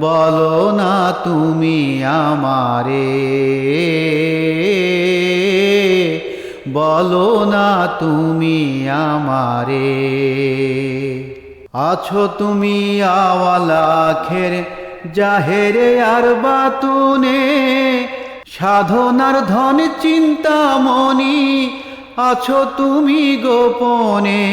বলো না তুমি আমারে। বলো না তুমি আমারে। আছো তুমি আওয়ালা খের জাহেরে আর বাতুনে। সাধনার ধন চিন্তামণি আছো তুমি গোপনে।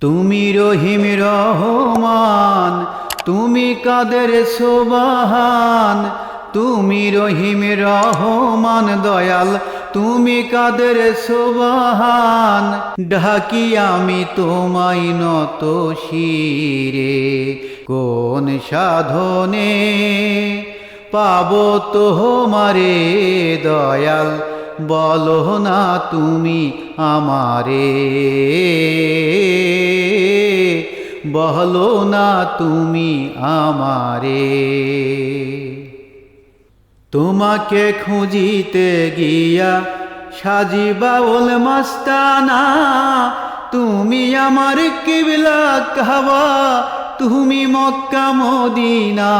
তুমি রহিম রহমান তুমি কাদের সোবাহান? তুমি রহিম রহমান, দয়াল। তুমি কাদের সোবাহান? ঢাকি আমি তোমায় নত শিরে। কোন সাধনে পাব তোমারে দয়াল? বলো না তুমি আমারে। বলো না তুমি আমারে। তোমাকে খুঁজিতে গিয়া সাজিবাউল মাস্তানা, তুমি আমার কিবলা কাবা, তুমি মক্কা মদিনা।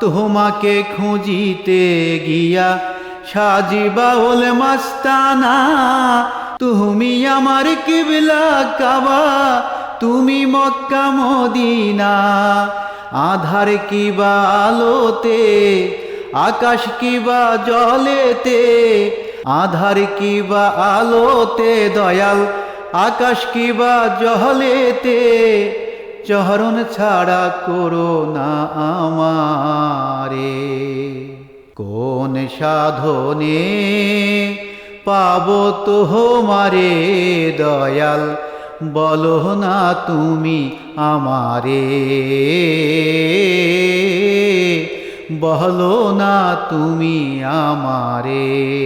তোমাকে খুঁজিতে গিয়া সাজিবাউল মাস্তানা, তুমি আমার কিবলা কাবা তুমি মক্কা মদিনা, আধার কিবা আলোতে, আকাশ কিবা জলেতে, আধার কিবা আলোতে, দয়াল আকাশ কিবা জলেতে চরণ ছাড়া করো না আমারে। কোন সাধনে পাব তোমারে দয়াল বলো না তুমি আমারে। বলো না তুমি আমারে।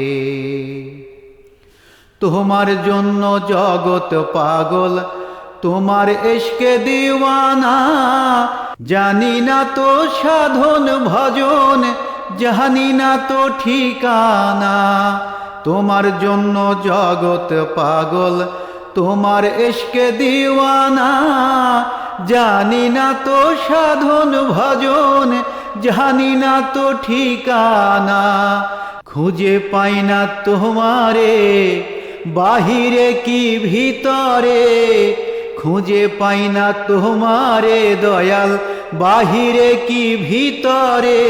তোমার জন্য জগৎ পাগল, তোমার এসকে দিওয়ানা। জানি না তো সাধন ভজন, জানি না তো ঠিকানা। তোমার জন্য জগৎ পাগল তোমার এসকে দিওয়ানা, জানি না তো সাধন ভজন, জানি না তো ঠিকানা, খুঁজে পাই না তোমারে, বাহিরে কি ভিতরে, খুঁজে পাই না তোমারে, দয়াল, বাহিরে কি ভিতরে,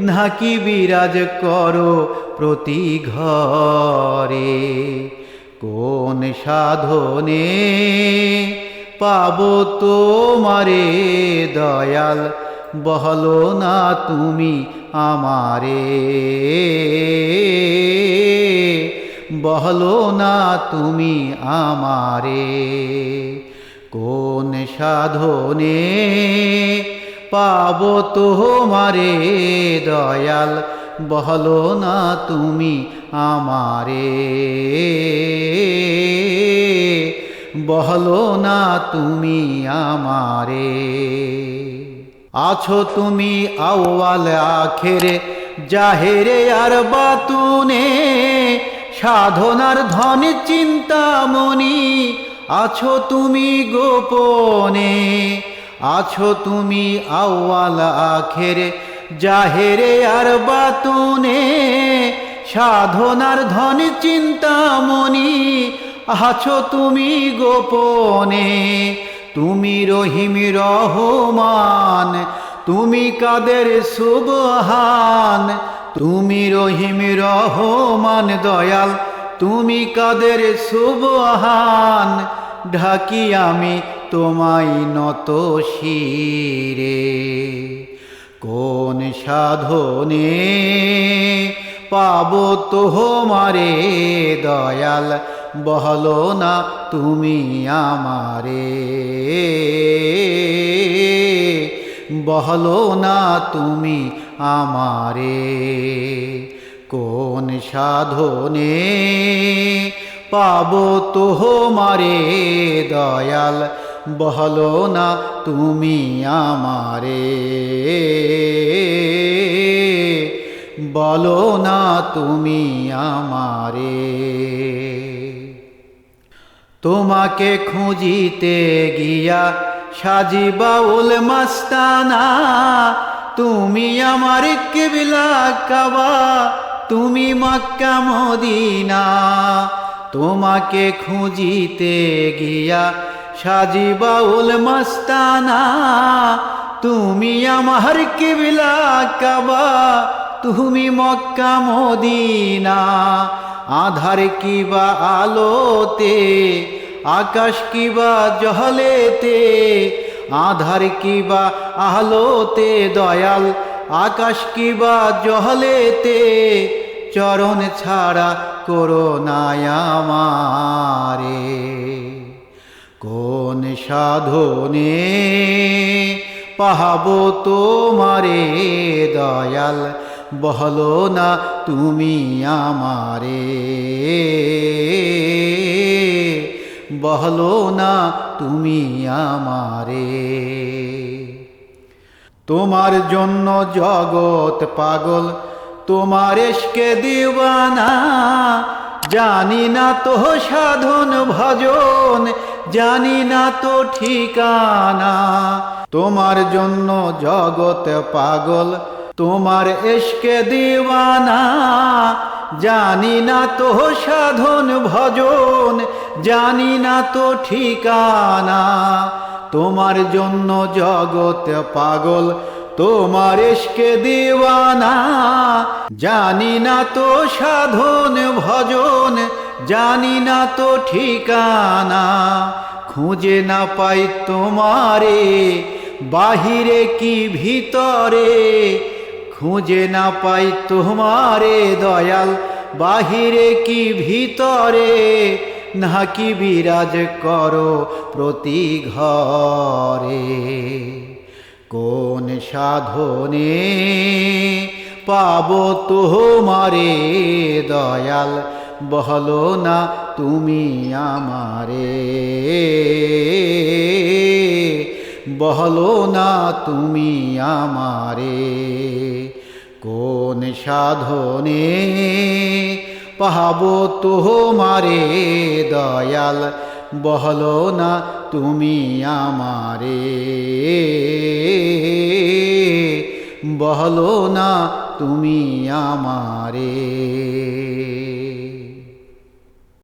নাকি বিরাজ করো প্রতি ঘরে। কোন সাধনে পাব তোমারে দয়াল? বহলো না তুমি আমারে। বহলো না তুমি আমারে। কোন সাধনে পাব তোমারে দয়াল? বহলো না তুমি আমারে। বহলো না তুমি আমারে। আছো তুমি আওয়াল আখেরে, জাহেরে আর বাতুনে। সাধনার ধন চিন্তামণি আছো তুমি গোপনে। আছো তুমি আওয়াল আখেরে জাহেরে আর বাতুনে, সাধনার ধন চিন্তামণি, আছো তুমি গোপনে, তুমি রহিম রহমান, তুমি কাদের সুবহান, তুমি রহিম রহমান দয়াল, তুমি কাদের সুবহান, ঢাকি আমি তোমায় নত শিরে। কোন সাধনে পাব তোমারে, দয়াল, বহলো না তুমি আমারে। বহলো না তুমি আমারে। কোন সাধনে পাব তোমারে, দয়াল বহলো না তুমি আমারে। বলো না তুমি আমারে। তোমাকে খুঁজিতে গিয়া সাজিবাউল মাস্তানা, তুমি আমার কেবিলা কাবা, তুমি মক্কা মদিনা। তোমাকে খুঁজিতে গিয়া সাজিবাউল মস্তানা, তুমি আমার কেবিলা কাবা, তুমি মক্কা মদিনা। আধার কিবা আলোতে, আকাশ কিবা জহলেতে, আধার কিবা আলোতে দয়াল, আকাশ কিবা জহলেতে, চরণ ছাড়া করো আমারে। সাধনে পাহাবো তোমারে দয়াল, বহলো না তুমি আমারে। বহলো না তুমি আমারে। তোমার জন্য জগৎ পাগল, তোমার এসকে দিওয়ানা জানি না তো সাধন ভজন, জানি না তো ঠিকানা। তোমার জন্য জগৎ পাগল, তোমার এসকে দিওয়ানা। জানি না তো সাধন ভজন, জানি না তো ঠিকানা। তোমার জন্য জগৎ পাগল তোমার এসকে দিওয়ানা, জানি না তো সাধন ভজন, জানি না তো ঠিকানা, খুঁজে না পাই তোমারে, বাহিরে কি ভিতরে, খুঁজে না পাই তোমারে দয়াল, বাহিরে কি ভিতরে, নাকি বিরাজ করো প্রতি ঘরে। কোন সাধনে পাব তোমারে, দয়াল, বহলো না তুমি আমারে। বহলো না তুমি আমারে। কোন সাধনে পাহাব তোমারে, দয়াল, বহলো না তুমি আমারে। বহলো না তুমি আমারে।